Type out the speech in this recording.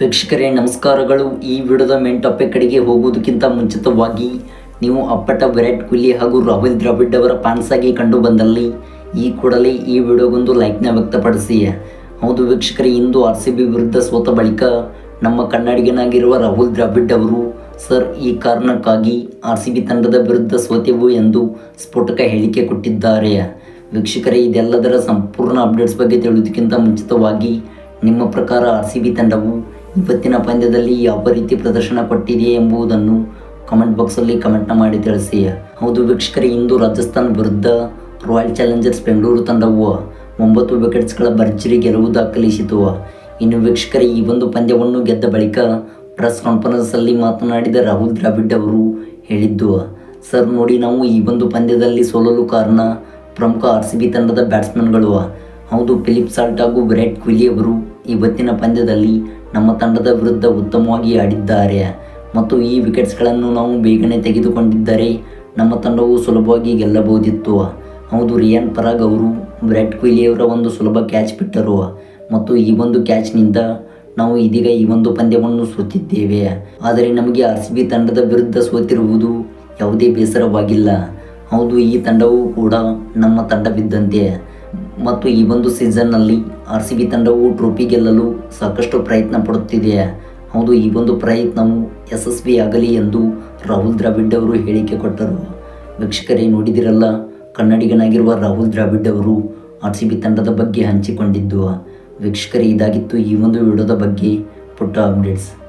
ವೀಕ್ಷಕರೇ, ನಮಸ್ಕಾರಗಳು. ಈ ವಿಡಿಯೋದ ಮೇನ್ ಟಾಪಿಕ್ ಕಡೆಗೆ ಹೋಗುವುದಕ್ಕಿಂತ ಮುಂಚಿತವಾಗಿ ನೀವು ಅಪ್ಪಟ ವಿರಾಟ್ ಕೊಹ್ಲಿ ಹಾಗೂ ರಾಹುಲ್ ದ್ರಾವಿಡ್ ಅವರ ಫ್ಯಾನ್ಸ್ ಆಗಿ ಕಂಡು ಬಂದಲ್ಲಿ ಈ ಕೂಡಲೇ ಈ ವಿಡಿಯೋಗೊಂದು ಲೈಕ್ನ ವ್ಯಕ್ತಪಡಿಸಿ. ಹೌದು ವೀಕ್ಷಕರೇ, ಇಂದು ಆರ್ ಸಿ ಬಿ ವಿರುದ್ಧ ಸೋತ ಬಳಿಕ ನಮ್ಮ ಕನ್ನಡಿಗನಾಗಿರುವ ರಾಹುಲ್ ದ್ರಾವಿಡ್ ಅವರು, ಸರ್, ಈ ಕಾರಣಕ್ಕಾಗಿ ಆರ್ ಸಿ ಬಿ ತಂಡದ ವಿರುದ್ಧ ಸೋತೆವು ಎಂದು ಸ್ಫೋಟಕ ಹೇಳಿಕೆ ಕೊಟ್ಟಿದ್ದಾರೆ. ವೀಕ್ಷಕರೇ, ಇದೆಲ್ಲದರ ಸಂಪೂರ್ಣ ಅಪ್ಡೇಟ್ಸ್ ಬಗ್ಗೆ ತಿಳಿಯೋದಕ್ಕಿಂತ ಮುಂಚಿತವಾಗಿ ನಿಮ್ಮ ಪ್ರಕಾರ ಆರ್ ಸಿ ಬಿ ತಂಡವು ಇವತ್ತಿನ ಪಂದ್ಯದಲ್ಲಿ ಯಾವ ರೀತಿ ಪ್ರದರ್ಶನ ಕೊಟ್ಟಿದೆ ಎಂಬುದನ್ನು ಕಮೆಂಟ್ ಬಾಕ್ಸಲ್ಲಿ ಕಮೆಂಟ್ನ ಮಾಡಿ ತಿಳಿಸಿ. ಹೌದು ವೀಕ್ಷಕರೇ, ಇಂದು ರಾಜಸ್ಥಾನ್ ವಿರುದ್ಧ ರಾಯಲ್ ಚಾಲೆಂಜರ್ಸ್ ಬೆಂಗಳೂರು ತಂಡವು ಒಂಬತ್ತು ವಿಕೆಟ್ಸ್ಗಳ ಭರ್ಜರಿ ಗೆಲುವು ದಾಖಲಿಸಿತು. ಇನ್ನು ವೀಕ್ಷಕರೇ, ಈ ಒಂದು ಪಂದ್ಯವನ್ನು ಗೆದ್ದ ಬಳಿಕ ಪ್ರೆಸ್ ಕಾನ್ಫರೆನ್ಸಲ್ಲಿ ಮಾತನಾಡಿದ ರಾಹುಲ್ ದ್ರಾವಿಡ್ ಅವರು ಹೇಳಿದ್ದು, ಸರ್, ನೋಡಿ ನಾವು ಈ ಒಂದು ಪಂದ್ಯದಲ್ಲಿ ಸೋಲಲು ಕಾರಣ ಪ್ರಮುಖ ಆರ್ ಸಿ ಬಿ ತಂಡದ ಬ್ಯಾಟ್ಸ್ಮನ್ಗಳು ಹೌದು, ಫಿಲಿಪ್ ಸಾಲ್ಟ್ ಹಾಗೂ ವಿರಾಟ್ ಕೊಹ್ಲಿ ಅವರು ಇವತ್ತಿನ ಪಂದ್ಯದಲ್ಲಿ ನಮ್ಮ ತಂಡದ ವಿರುದ್ಧ ಉತ್ತಮವಾಗಿ ಆಡಿದ್ದಾರೆ. ಮತ್ತು ಈ ವಿಕೆಟ್ಸ್ಗಳನ್ನು ನಾವು ಬೇಗನೆ ತೆಗೆದುಕೊಂಡಿದ್ದರೆ ನಮ್ಮ ತಂಡವು ಸುಲಭವಾಗಿ ಗೆಲ್ಲಬಹುದಿತ್ತು. ಹೌದು, ರಿಯಾನ್ ಪರಾಗ್ ಅವರು ವಿರಾಟ್ ಕೊಹ್ಲಿಯವರ ಒಂದು ಸುಲಭ ಕ್ಯಾಚ್ ಬಿಟ್ಟರು. ಮತ್ತು ಈ ಒಂದು ಕ್ಯಾಚ್ನಿಂದ ನಾವು ಇದೀಗ ಈ ಒಂದು ಪಂದ್ಯವನ್ನು ಸೋತಿದ್ದೇವೆ. ಆದರೆ ನಮಗೆ ಆರ್ ಸಿ ಬಿ ತಂಡದ ವಿರುದ್ಧ ಸೋತಿರುವುದು ಯಾವುದೇ ಬೇಸರವಾಗಿಲ್ಲ. ಹೌದು, ಈ ತಂಡವು ಕೂಡ ನಮ್ಮ ತಂಡವಿದ್ದಂತೆ. ಮತ್ತು ಈ ಒಂದು ಸೀಸನ್ನಲ್ಲಿ ಆರ್ ಸಿ ಬಿ ತಂಡವು ಟ್ರೋಫಿ ಗೆಲ್ಲಲು ಸಾಕಷ್ಟು ಪ್ರಯತ್ನ ಪಡುತ್ತಿದೆ. ಹೌದು, ಈ ಒಂದು ಪ್ರಯತ್ನವು ಯಶಸ್ವಿಯಾಗಲಿ ಎಂದು ರಾಹುಲ್ ದ್ರಾವಿಡ್ ಅವರು ಹೇಳಿಕೆ ಕೊಟ್ಟರು. ವೀಕ್ಷಕರೇ, ನೋಡಿದಿರಲ್ಲ, ಕನ್ನಡಿಗನಾಗಿರುವ ರಾಹುಲ್ ದ್ರಾವಿಡ್ ಅವರು ಆರ್ ಸಿ ಬಿ ತಂಡದ ಬಗ್ಗೆ ಹಂಚಿಕೊಂಡಿದ್ದು. ವೀಕ್ಷಕರೇ, ಇದಾಗಿತ್ತು ಈ ಒಂದು ವಿಡಿಯೋದ ಬಗ್ಗೆ ಪುಟ್ಟ ಅಪ್ಡೇಟ್ಸ್.